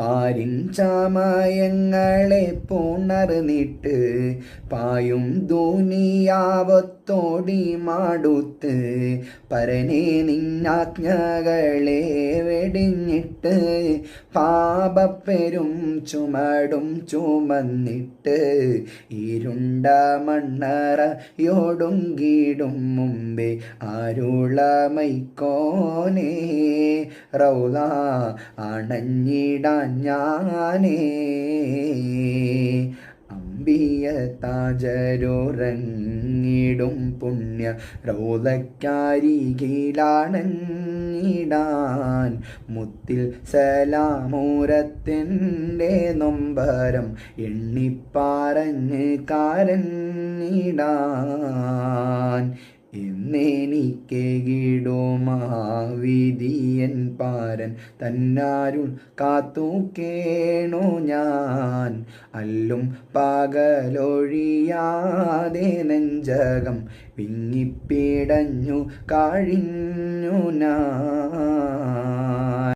പാരിൻ ചാമയങ്ങളെ പുണർന്നിട്ട് പായും ദൂനിയാവത്തോടി മാടുത്ത് പരനെ നിന്നാജ്ഞകളെ വെടിഞ്ഞിട്ട് പാപപ്പെരും ചുമടും ചുമന്നിട്ട് ഇരുണ്ട മണ്ണറയോടുങ്കിടും മുമ്പേ ആരുളമൈക്കോനേ റൗല അണഞ്ഞിടാൻ ഞാനേ അമ്പിയ താജരുറങ്ങിടും പുണ്യ റൗലക്കാരികയിലാണഞ്ഞിടാൻ മുത്തിൽ സലാമൂരത്തിന്റെ നൊമ്പരം എണ്ണിപ്പാറഞ്ഞ് കാരഞ്ഞിടാൻ എന്നെനിക്കെകിടുമാവിധിയൻ പാരൻ. തന്നാരുൾ കാത്തു കേണു ഞാൻ. അല്ലും പകലൊഴിയാതെ നെഞ്ചകം വിങ്ങിപ്പിടഞ്ഞു കഴിഞ്ഞു ഞാൻ.